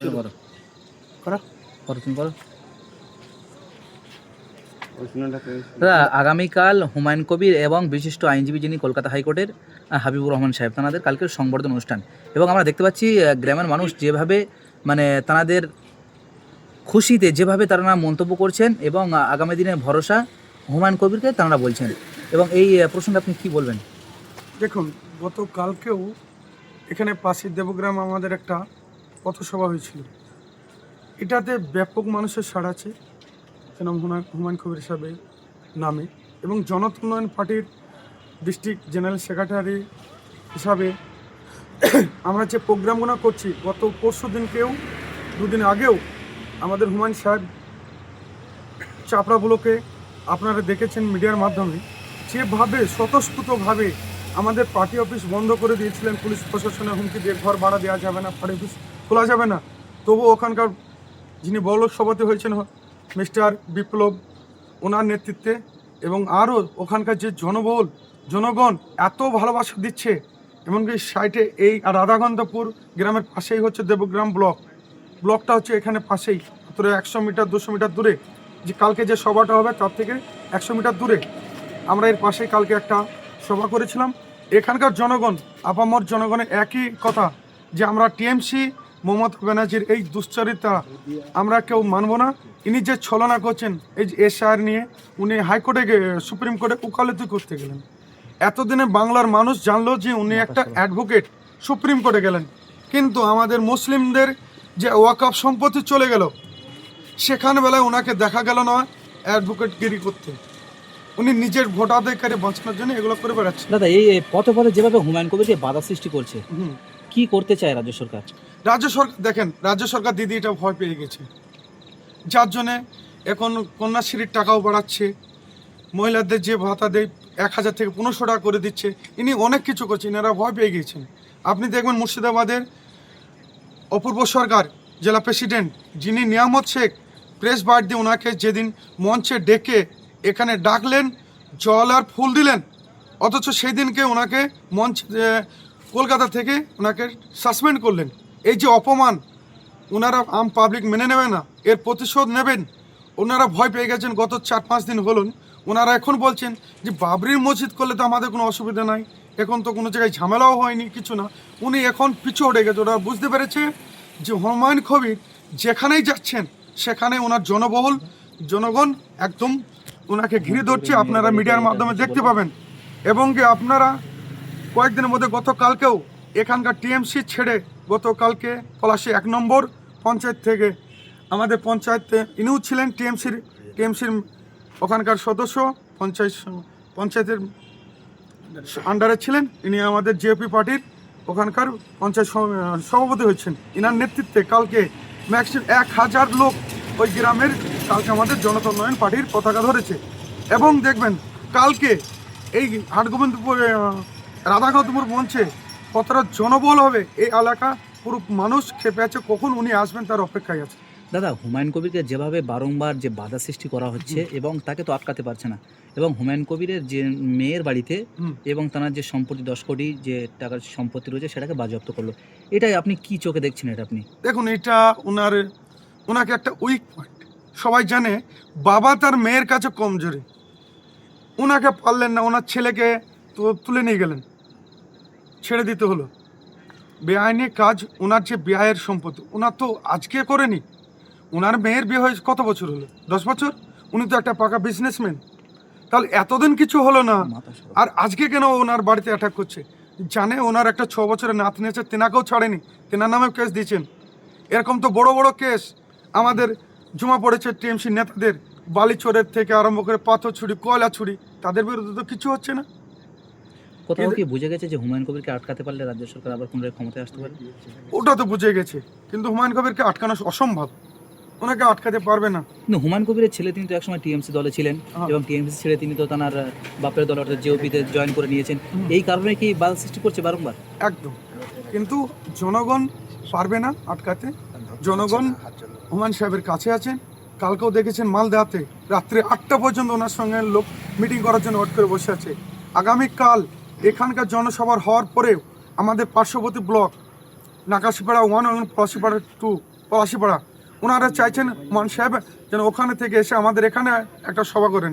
তুমি করো। করো করো তুমি করো দাদা আগামীকাল হুমায়ুন কবির এবং বিশিষ্ট আইনজীবী যিনি কলকাতা হাইকোর্টের হাবিবুর রহমান সাহেব তানাদের কালকের সংবর্ধনা অনুষ্ঠান। এবং আমরা দেখতে পাচ্ছি গ্রামের মানুষ যেভাবে মানে তানাদের খুশিতে যেভাবে তারা মন্তব্য করছেন এবং আগামী দিনের ভরসা হুমায়ুন কবিরকে তারা বলছেন। এবং এই প্রসঙ্গে আপনি কি বলবেন? দেখুন গতকালকেও এখানে পাশের দেবগ্রাম আমাদের একটা পথসভা হয়েছিল। এটাতে ব্যাপক মানুষের সাড়া আছে, যেন হুমায়ুন কবির সাহেবের নামে এবং জনত উন্নয়ন পার্টির ডিস্ট্রিক্ট জেনারেল সেক্রেটারি হিসাবে আমরা যে প্রোগ্রামগুলো করছি, গত পরশু দিনকেও, দুদিন আগেও আমাদের হুমায়ুন সাহেব চাপড়া ব্লকে আপনারা দেখেছেন মিডিয়ার মাধ্যমে, যেভাবে স্বতঃস্ফূর্তভাবে আমাদের পার্টি অফিস বন্ধ করে দিয়েছিলেন পুলিশ প্রশাসনের হুমকি দিয়ে, ঘর ভাড়া দেওয়া যাবে না পার্টি অফিস খোলা যাবে না। তবু ওখানকার যিনি বড় সভাতে হয়েছেন, মিস্টার বিপ্লব, ওনার নেতৃত্বে এবং আরও ওখানকার যে জনবহুল জনগণ এত ভালোবাসা দিচ্ছে, এমনকি সাইটে এই রাধাকান্তপুর গ্রামের পাশেই হচ্ছে দেবগ্রাম ব্লক। ব্লকটা হচ্ছে এখানে পাশেই, মাত্র একশো মিটার, দুশো মিটার দূরে। যে কালকে যে সভাটা হবে তার থেকে একশো মিটার দূরে। আমরা এর পাশেই কালকে একটা সভা করেছিলাম। এখানকার জনগণ, আপামর জনগণের একই কথা যে আমরা টিএমসি মমতা ব্যানার্জির এই দুশ্চরিতা আমরা কেউ মানব না। ইনি যে ছলনা করছেন এই যে এসআর নিয়ে উনি হাইকোর্টে সুপ্রিম কোর্টে উকালতি করতে গেলেন। এতদিনে বাংলার মানুষ জানলো যে উনি একটা অ্যাডভোকেট সুপ্রিম কোর্টে গেলেন। কিন্তু আমাদের মুসলিমদের যে ওয়াকআপ সম্পত্তি চলে গেল সেখানে বেলায় ওনাকে দেখা গেল না অ্যাডভোকেট অ্যাডভোকেটগিরি করতে। উনি নিজের ভোটাধিকারে বাঁচানোর জন্য এগুলো করে বেড়াচ্ছে দাদা এই পথে পথে যেভাবে হুমায়ুন কবিরকে বাধা সৃষ্টি করছে। কি করতে চায় রাজ্য সরকার? রাজ্য সরকার, দেখেন, রাজ্য সরকার দিদি এটা ভয় পেয়ে গেছে। যার জন্যে এখন কন্যাশ্রীর টাকাও বাড়াচ্ছে, মহিলাদের যে ভাতা দেয়, এক হাজার থেকে পনেরোশো টাকা করে দিচ্ছে, ইনি অনেক কিছু করছেন এরা ভয় পেয়ে গিয়েছেন আপনি দেখবেন মুর্শিদাবাদের অপূর্ব সরকার, জেলা প্রেসিডেন্ট, যিনি নিয়ামত শেখ, প্রেস বার দিয়ে ওনাকে যেদিন মঞ্চে ডেকে এখানে ডাকলেন, জল আর ফুল দিলেন, অথচ সেই দিনকে ওনাকে মঞ্চ কলকাতা থেকে ওনাকে সাসপেন্ড করলেন। এই যে অপমান ওনারা আম পাবলিক মেনে নেবে না, এর প্রতিশোধ নেবেন। ওনারা ভয় পেয়ে গেছেন, গত চার পাঁচ দিন হলুন ওনারা এখন বলছেন যে, বাবরির মসজিদ করলে তো আমাদের কোনো অসুবিধা নাই। এখন তো কোনো জায়গায় ঝামেলাও হয়নি, কিছু না। উনি এখন পিছু হটে গেছে। ওরা বুঝতে পেরেছে যে, হুমায়ুন কবির যেখানেই যাচ্ছেন, সেখানে ওনার জনবহুল জনগণ একদম ওনাকে ঘিরে ধরছে। আপনারা মিডিয়ার মাধ্যমে দেখতে পাবেন। এবং কি আপনারা কয়েকদিনের মধ্যে গতকালকেও এখানকার টিএমসি ছেড়ে গতকালকে পলাশি এক নম্বর পঞ্চায়েত থেকে আমাদের পঞ্চায়েতে ইনিও ছিলেন টিএমসির টিএমসির ওখানকার সদস্য, পঞ্চায়েত পঞ্চায়েতের আন্ডারে ছিলেন। ইনি আমাদের জেপি পার্টির ওখানকার পঞ্চায়েত সভাপতি হয়েছেন। ইনার নেতৃত্বে কালকে ম্যাক্সিমাম এক হাজার লোক ওই গ্রামের কালকে আমাদের জনতা উন্নয়ন পার্টির পতাকা ধরেছে। এবং দেখবেন, কালকে এই হাটগোবিন্দপুর রাধাকান্তপুর মঞ্চে কতটা জনবল হবে এই এলাকা? পুরো মানুষ খেপে আছে কখন উনি আসবেন তার অপেক্ষায় আছে? দাদা হুমায়ুন কবিরকে যেভাবে বারংবার যে বাধা সৃষ্টি করা হচ্ছে এবং তাকে তো আটকাতে পারছে না। এবং হুমায়ুন কবিরের যে মেয়ের বাড়িতে এবং তার যে সম্পত্তি দশ কোটি যে টাকার সম্পত্তি রয়েছে সেটাকে বাজেয়াপ্ত করল। এটাই আপনি কি চোখে দেখছেন এটা আপনি? দেখুন এটা ওনার ওনাকে একটা উইক পয়েন্ট সবাই জানে বাবা তার মেয়ের কাছে কমজোরি। ওনাকে পারলেন না ওনার ছেলেকে তো তুলে নিয়ে গেলেন। ছেড়ে দিতে হলো। বেআইনি কাজ ওনার যে বিয়ের সম্পত্তি ওনার তো আজকে করেনি। ওনার মেয়ের বিয়ে হয়েছে কত বছর হলো? দশ বছর? উনি তো একটা পাকা বিজনেসম্যান তাহলে এতদিন কিছু হলো না। আর আজকে কেন ওনার বাড়িতে অ্যাটাক করছে? জানে ওনার একটা ছ বছরের নাতনি আছে তেনাকেও ছাড়েনি। তেনার নামেও কেস দিয়েছেন। এরকম তো বড় বড় কেস আমাদের জমা পড়েছে টিএমসি নেতাদের। বালি চোরের থেকে আরম্ভ করে পাথর ছুরি কয়লা ছুরি তাদের বিরুদ্ধে তো কিছু হচ্ছে না। কোথাও কি বুঝে গেছে যে হুমায়ুন কবিরকে আটকাতে পারলে রাজ্য সরকার আবার পুনরায় ক্ষমতায় আসতে পারে? ওটা তো বুঝে গেছে কিন্তু হুমায়ুন কবিরকে আটকানো অসম্ভব। ওনাকে আটকাতে পারবে না। কিন্তু হুমায়ুন কবিরের ছেলে তিনি তো একসময় টিএমসি দলে ছিলেন হ্যাঁ। এবং টিএমসি ছেড়ে তিনি তো তার বাপের দল অর্থাৎ জেওপিতে জয়েন করে নিয়েছেন। এই কারণে কি বাধা সৃষ্টি করছে বারংবার? একদম। কিন্তু জনগণ পারবে না আটকাতে। জনগণ হুমায়ুন সাহেবের কাছে আছেন কালকেও দেখেছেন মালদাতে রাত্রে আটটা পর্যন্ত ওনার সঙ্গে লোক মিটিং করার জন্য ওয়েট করে বসে আছে। আগামীকাল এখানকার জনসভার হওয়ার পরেও আমাদের পার্শ্ববর্তী ব্লক, নাকাশিপাড়া ওয়ান এবং পলাশিপাড়া টু পলাশিপাড়া, ওনারা চাইছেন মান সাহেব যেন ওখানে থেকে এসে আমাদের এখানে একটা সভা করেন।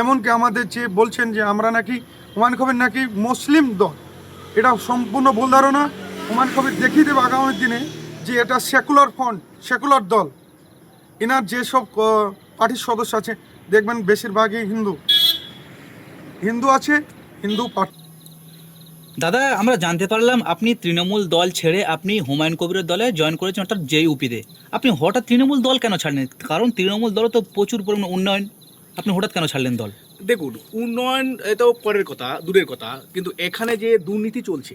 এমনকি আমাদের যে বলছেন যে আমরা নাকি হুমায়ুন কবির নাকি মুসলিম দল, এটা সম্পূর্ণ ভুল ধারণা। হুমায়ুন কবির দেখিয়ে দেবে আগামী দিনে যে এটা সেকুলার ফ্রন্ট সেকুলার দল। এনার যেসব পার্টির সদস্য আছে, দেখবেন বেশিরভাগই হিন্দু। হিন্দু আছে, হিন্দু পার্টি দাদা, আমরা জানতে পারলাম আপনি তৃণমূল দল ছেড়ে আপনি হুমায়ুন কবিরের দলে জয়েন করেছেন, অর্থাৎ জেইউপিতে আপনি হঠাৎ তৃণমূল দল কেন ছাড়লেন? কারণ তৃণমূল দলে তো প্রচুর পরিমাণে উন্নয়ন। আপনি হঠাৎ কেন ছাড়লেন দল? দেখুন, উন্নয়ন এতো পরের কথা, দূরের কথা, কিন্তু এখানে যে দুর্নীতি চলছে,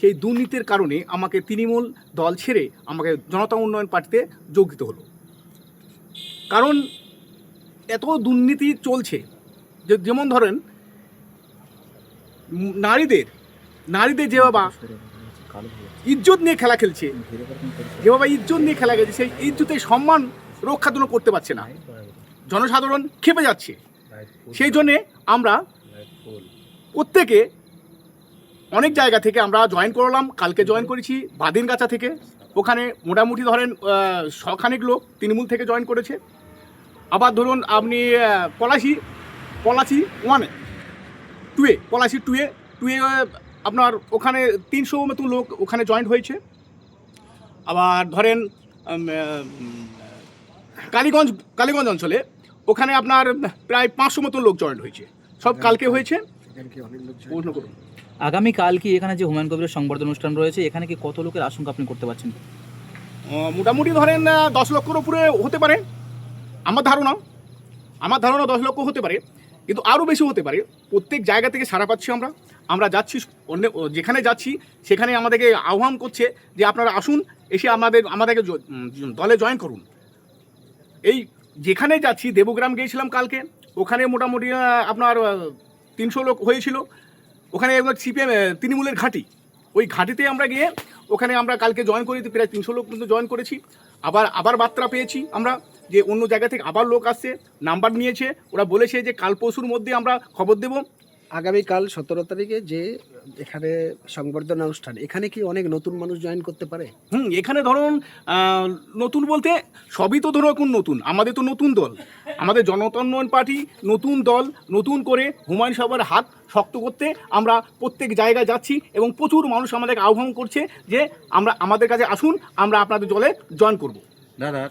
সেই দুর্নীতির কারণে আমাকে তৃণমূল দল ছেড়ে আমাকে জনতা উন্নয়ন পার্টিতে যোগ দিতে হলো। কারণ এত দুর্নীতি চলছে, যে যেমন ধরেন নারীদের নারীদের যে বাবা ইজ্জত নিয়ে খেলা খেলছে, যে বাবা ইজ্জত নিয়ে খেলা খেলছে, সেই ইজ্জতের সম্মান রক্ষাদন করতে পারছে না। জনসাধারণ খেপে যাচ্ছে। সেই জন্যে আমরা প্রত্যেকে অনেক জায়গা থেকে আমরা জয়েন করলাম, কালকে জয়েন করেছি, বাদিনগাছা থেকে। ওখানে মোটামুটি ধরেন শখানেক লোক তৃণমূল থেকে জয়েন করেছে। আবার ধরুন আপনি পলাশি পলাশি ওয়ানে টুয়ে পলাশি টুয়ে টুয়ে আপনার ওখানে তিনশো মতো লোক ওখানে জয়েন্ট হয়েছে। আবার ধরেন কালীগঞ্জ কালীগঞ্জ অঞ্চলে ওখানে আপনার প্রায় পাঁচশো মতো লোক জয়েন্ট হয়েছে। সব কালকে হয়েছে। আগামীকাল কি এখানে যে হুমায়ুন কবিরের সংবর্ধনা অনুষ্ঠান রয়েছে এখানে কি কত লোকের আশঙ্কা আপনি করতে পারছেন? মোটামুটি ধরেন দশ লক্ষর উপরে হতে পারে। আমার ধারণা আমার ধারণা দশ লক্ষ হতে পারে কিন্তু আরও বেশি হতে পারে। প্রত্যেক জায়গা থেকে সারা পাচ্ছি আমরা। আমরা যাচ্ছি অন্য যেখানে যাচ্ছি সেখানে আমাদেরকে আহ্বান করছে যে আপনারা আসুন, এসে আমাদের, আমাদেরকে দলে জয়েন করুন। এই যেখানে যাচ্ছি, দেবগ্রাম গিয়েছিলাম কালকে, ওখানে মোটামুটি আপনার তিনশো লোক হয়েছিল। ওখানে একবার সিপিএম তৃণমূলের ঘাঁটি। ওই ঘাঁটিতে আমরা গিয়ে, ওখানে আমরা কালকে জয়েন করি প্রায় তিনশো লোক কিন্তু জয়েন করেছি। আবার আবার বার্তা পেয়েছি আমরা যে অন্য জায়গা থেকে আবার লোক আসছে, নাম্বার নিয়েছে। ওরা বলেছে যে কাল পরশুর মধ্যে আমরা খবর দেবো। আগামীকাল সতেরো তারিখে যে এখানে সংবর্ধনা অনুষ্ঠান এখানে কি অনেক নতুন মানুষ জয়েন করতে পারে? হুম এখানে ধরুন নতুন বলতে সবই তো ধরো এখন নতুন আমাদের তো নতুন দল। আমাদের জনতা উন্নয়ন পার্টি নতুন দল নতুন করে হুমায়ুন সাহেবের হাত শক্ত করতে আমরা প্রত্যেক জায়গায় যাচ্ছি এবং প্রচুর মানুষ আমাদেরকে আহ্বান করছে যে আমরা আমাদের কাছে আসুন আমরা আপনাদের দলে জয়েন করব। দাদা